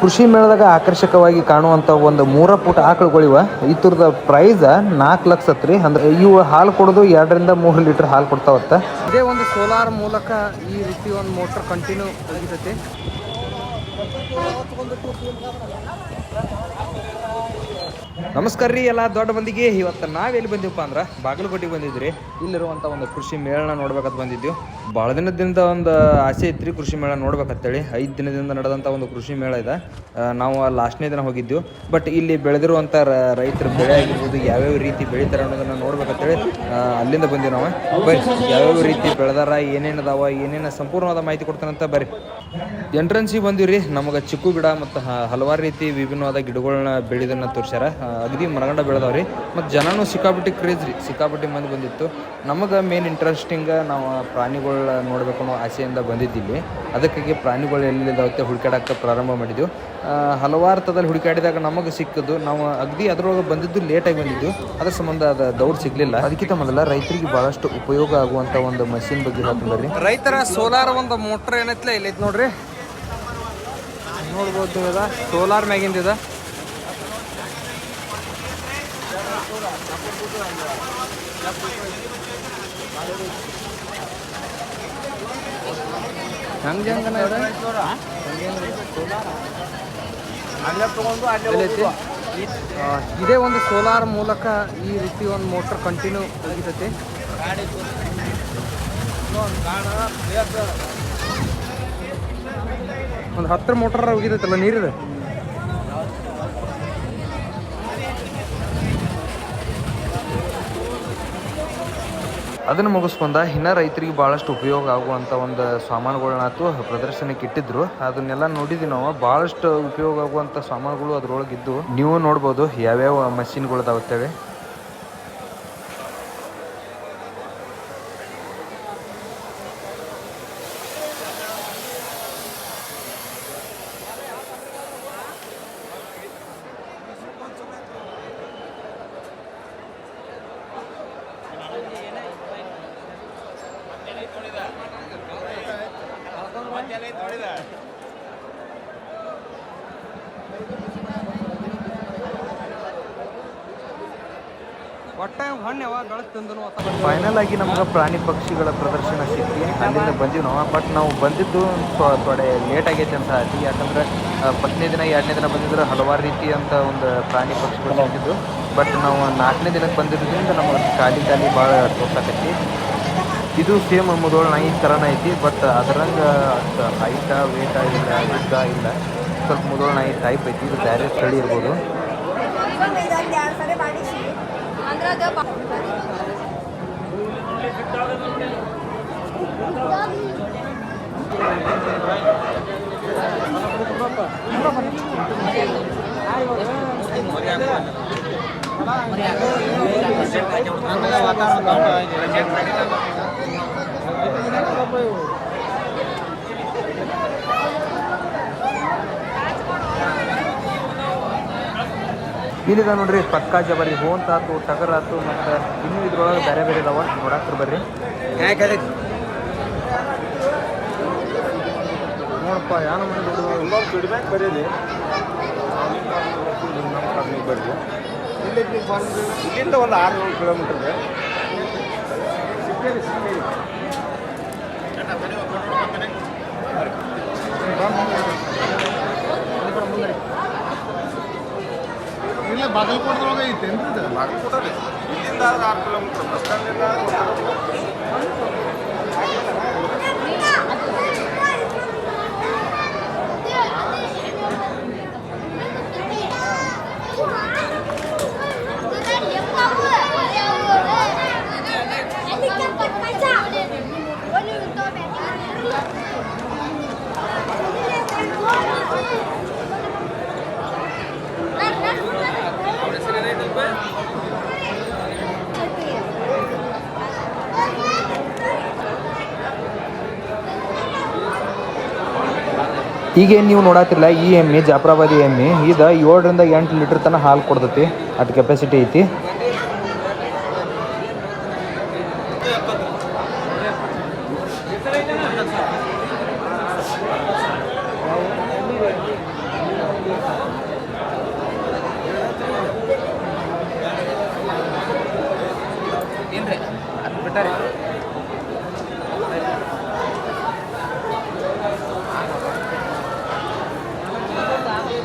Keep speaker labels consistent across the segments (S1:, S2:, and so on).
S1: ಕೃಷಿ ಮೇಳದಾಗ ಆಕರ್ಷಕವಾಗಿ ಕಾಣುವಂತ ಒಂದು ಮೂರ ಪುಟ ಆಕಳುಗಳಿವ. ಇದ್ರದ ಪ್ರೈಸ್ ನಾಲ್ಕು ಲಕ್ಷ ಹತ್ರಿ. ಅಂದ್ರೆ ಇವು ಹಾಲು ಕೊಡೋದು ಎರಡರಿಂದ ಮೂರು ಲೀಟರ್ ಹಾಲು ಕೊಡ್ತಾವತ್ತ.
S2: ಇದೇ ಒಂದು ಸೋಲಾರ್ ಮೂಲಕ ಈ ರೀತಿ ಒಂದು ಮೋಟರ್ ಕಂಟಿನ್ಯೂ ತೆಗಿತೈತಿ
S1: ನಮಸ್ಕಾರ ರೀ ಎಲ್ಲ ದೊಡ್ಡ ಮಂದಿಗೆ. ಇವತ್ತು ನಾವೆಲ್ಲಿ ಬಂದಿವಪ್ಪ ಅಂದ್ರೆ ಬಾಗಲಕೋಟೆಗೆ ಬಂದಿದ್ರಿ. ಇಲ್ಲಿರುವಂಥ ಒಂದು ಕೃಷಿ ಮೇಳನ ನೋಡ್ಬೇಕಂತ ಬಂದಿದ್ದೀವಿ ಭಾಳ ದಿನದಿಂದ ಒಂದು ಆಸೆ ಐತ್ರಿ ಕೃಷಿ ಮೇಳ ನೋಡ್ಬೇಕಂತೇಳಿ. ಐದು ದಿನದಿಂದ ನಡೆದಂಥ ಒಂದು ಕೃಷಿ ಮೇಳ ಇದೆ. ನಾವು ಲಾಸ್ಟ್ನೇ ದಿನ ಹೋಗಿದ್ದೆವು ಬಟ್ ಇಲ್ಲಿ ಬೆಳೆದಿರುವಂಥ ರೈತರ ಬೆಳೆ ಆಗಿರ್ಬೋದು, ಯಾವ್ಯಾವ ರೀತಿ ಬೆಳೀತಾರೆ ಅನ್ನೋದನ್ನ ನೋಡ್ಬೇಕಂತೇಳಿ ಅಲ್ಲಿಂದ ಬಂದಿವಿ ನಾವು. ಬರ್ರಿ ಯಾವ್ಯಾವ ರೀತಿ ಬೆಳೆದಾರ, ಏನೇನು ಅದಾವ, ಏನೇನು ಸಂಪೂರ್ಣವಾದ ಮಾಹಿತಿ ಕೊಡ್ತಾನಂತ ಬರ್ರಿ ಎಂಟ್ರೆನ್ಸಿಗೆ ಬಂದಿವಿ ರೀ. ನಮಗೆ ಚಿಕ್ಕು ಗಿಡ ಮತ್ತು ಹಲವಾರು ರೀತಿ ವಿಭಿನ್ನವಾದ ಗಿಡಗಳನ್ನ ಬೆಳೆದನ್ನ ತೋರ್ಸ್ಯಾರ. ಅಗದಿ ಮರಗಂಡ ಬೆಳೆದವ್ರಿ ಮತ್ತು ಜನನು ಸಿಕ್ಕಾಪಟ್ಟಿ ಕ್ರೇಜ್ ರೀ. ಸಿಕ್ಕಾಪಟ್ಟಿ ಮಂದಿ ಬಂದಿತ್ತು. ನಮಗೆ ಮೇನ್ ಇಂಟ್ರೆಸ್ಟಿಂಗ್ ನಾವು ಪ್ರಾಣಿಗಳ ನೋಡಬೇಕು ಅನ್ನೋ ಆಸೆಯಿಂದ ಬಂದಿದ್ದೀವಿ. ಅದಕ್ಕಾಗಿ ಪ್ರಾಣಿಗಳು ಎಲ್ಲಿದ್ದಾವತ್ತೆ ಹುಡುಕಾಡಕ್ಕೆ ಪ್ರಾರಂಭ ಮಾಡಿದ್ವಿ. ಹಲವಾರು ತದಲ್ಲಿ ಹುಡುಕಾಡಿದಾಗ ನಮಗೆ ಸಿಕ್ಕದು ನಾವು ಅಗದಿ ಅದರೊಳಗೆ ಬಂದಿದ್ದು ಲೇಟಾಗಿ ಬಂದಿದ್ದು. ಅದರ ಸಂಬಂಧ ಅದು ದೌಡ್ ಸಿಗಲಿಲ್ಲ. ಅದಕ್ಕಿಂತ ಮೊದಲ ರೈತರಿಗೆ ಭಾಳಷ್ಟು ಉಪಯೋಗ ಆಗುವಂಥ ಒಂದು ಮಷಿನ್ ಬಗ್ಗೆ ಬರ್ರಿ.
S2: ರೈತರ ಸೋಲಾರ್ ಒಂದು ಮೋಟ್ರ್ ಏನೈತ್ಲ? ಇಲ್ಲಿ ನೋಡ್ರಿ. ನೋಡ್ಬೋದು ಸೋಲಾರ್ ಮ್ಯಾಗಿಂದ ಹಂಗೆ ಹಂಗನ ಇದ? ಒಂದು ಸೋಲಾರ್ ಮೂಲಕ ಈ ರೀತಿ ಒಂದು ಮೋಟರ್ ಕಂಟಿನ್ಯೂ ತೆಗಿತೈತಿ ಒಂದು ಹತ್ತರ ಮೋಟರ್ ಹೋಗಿದೈತಲ್ಲ ನೀರಿದೆ?
S1: ಅದನ್ನು ಮುಗಿಸ್ಕೊಂಡ ಇನ್ನ ರೈತರಿಗೆ ಭಾಳಷ್ಟು ಉಪಯೋಗ ಆಗುವಂಥ ಒಂದು ಸಾಮಾನುಗಳನ್ನಾತು ಪ್ರದರ್ಶನಕ್ಕೆ ಇಟ್ಟಿದ್ರು. ಅದನ್ನೆಲ್ಲ ನೋಡಿದ್ವಿ ನಾವು. ಭಾಳಷ್ಟು ಉಪಯೋಗ ಆಗುವಂಥ ಸಾಮಾನುಗಳು ಅದರೊಳಗಿದ್ದು. ನೀವು ನೋಡ್ಬೋದು ಯಾವ್ಯಾವ ಮಷಿನ್ಗಳು ಫೈನಲ್ ಆಗಿ ನಮ್ಗೆ ಪ್ರಾಣಿ ಪಕ್ಷಿಗಳ ಪ್ರದರ್ಶನ ಸಿಕ್ಕಿ ಅಲ್ಲಿಂದ ಬಂದಿವಿ ನಾವು. ಬಟ್ ನಾವು ಬಂದಿದ್ದು ತೊಡೆ ಲೇಟ್ ಆಗೈತೆ ಅಂತ ಆಯ್ತು. ಯಾಕಂದ್ರೆ ಫಸ್ಟ್ನೇ ದಿನ, ಎರಡನೇ ದಿನ ಬಂದಿದ್ರೆ ಹಲವಾರು ರೀತಿಯಂಥ ಒಂದು ಪ್ರಾಣಿ ಪಕ್ಷಿಗಳು ಬಂದಿದ್ದು. ಬಟ್ ನಾವು ನಾಲ್ಕನೇ ದಿನಕ್ಕೆ ಬಂದಿರೋದ್ರಿಂದ ನಮಗೆ ಖಾಲಿ ಖಾಲಿ ಭಾಳ ತೋರ್ಸಾಕೈತಿ ಇದು ಸೇಮ್ ಮುದೋಳ ನಾಯಿ ಥರನೇ ಐತಿ ಬಟ್ ಅದರಂಗೆ ಅಷ್ಟು ಹೈಟ ವೇಟ ಇಲ್ಲ ಉದ್ದ ಇಲ್ಲ, ಸ್ವಲ್ಪ ಮುದೋಳ ನಾಯಿ ಟೈಪ್ ಐತಿ, ಇದು ಬೇರೆ ತಳಿ ಇರ್ಬೋದು
S3: ಇದೊಂದು ಎರಡು ಸರಿ ಮಾಡಿಸಿ ಅಂದ್ರೆ ಅದು ಬಾ-
S1: ಇಲ್ಲಿದ ನೋಡ್ರಿ ಪಕ್ಕ ಜಬರಿ ಹೋಂತ ಆತು ಟಗರ್ ಆತು ಮತ್ತು ಇನ್ನೂ ಇದ್ರೊಳಗೆ ಬೇರೆ ಬೇರೆ ಇದಾವ ನೋಡಾಕ್ರ ಬರ್ರಿ.
S2: ನೋಡಪ್ಪ
S4: ಫೀಡ್ಬ್ಯಾಕ್ ಬರೀರಿ ಬರ್ರಿ. ಇಲ್ಲಿಂದ ಒಂದು ಆರುನೂರು ಕಿಲೋಮೀಟರ್ ಇಲ್ಲ ಬಾಗಲಕೋಟದೊಳಗೆ ಐತೆ ಬಾಗಲಕೋಟಲ್ಲಿ ಇಲ್ಲಿಂದ ಆರು ಕಿಲೋಮೀಟರ್ ಬಸ್ ಸ್ಟ್ಯಾಂಡಿಂದ
S1: ಈಗೇನು ನೀವು ನೋಡತ್ತಿರಲ್ಲ ಈ ಎಮ್ಮೆ ಜಾಪ್ರಾಬಾದಿ ಎಮ್ಮೆ, ಇದು ಏಳರಿಂದ ಎಂಟು ಲೀಟ್ರ್ ತನಕ ಹಾಲು ಕೊಡ್ತೈತಿ. ಅಟ್ ಕೆಪಾಸಿಟಿ ಐತಿ. ಬಿಟ್ಟಾರೆ?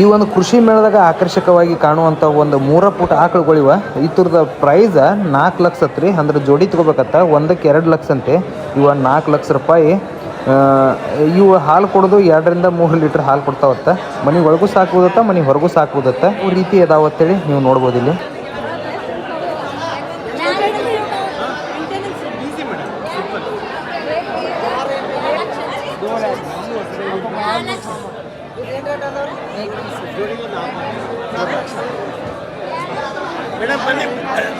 S1: ಈ ಒಂದು ಕೃಷಿ ಮೇಳದಾಗ ಆಕರ್ಷಕವಾಗಿ ಕಾಣುವಂಥ ಒಂದು ಮೂರ ಪುಟ ಆಕಳುಗಳಿವ. ಇದ್ರದ ಪ್ರೈಸ್ ನಾಲ್ಕು ಲಕ್ಷ ಹತ್ರಿ ಅಂದ್ರೆ ಜೋಡಿ ತಗೋಬೇಕತ್ತ. ಒಂದಕ್ಕೆ ಎರಡು ಲಕ್ಷ ಅಂತೆ. ಇವ ನಾಲ್ಕು ಲಕ್ಷ ರೂಪಾಯಿ. ಇವು ಹಾಲು ಕೊಡೋದು ಎರಡರಿಂದ ಮೂರು ಲೀಟ್ರ್ ಹಾಲು ಕೊಡ್ತಾವತ್ತ. ಮನೆ ಒಳಗೂ ಸಾಕ್ಬೋದತ್ತ, ಮನೆ ಹೊರಗೂ ಸಾಕ್ಬೋದತ್ತ. ಈ ರೀತಿ ಅದಾವ ಅಂತೇಳಿ ನೀವು ನೋಡ್ಬೋದು ಇಲ್ಲಿ.
S4: మేడం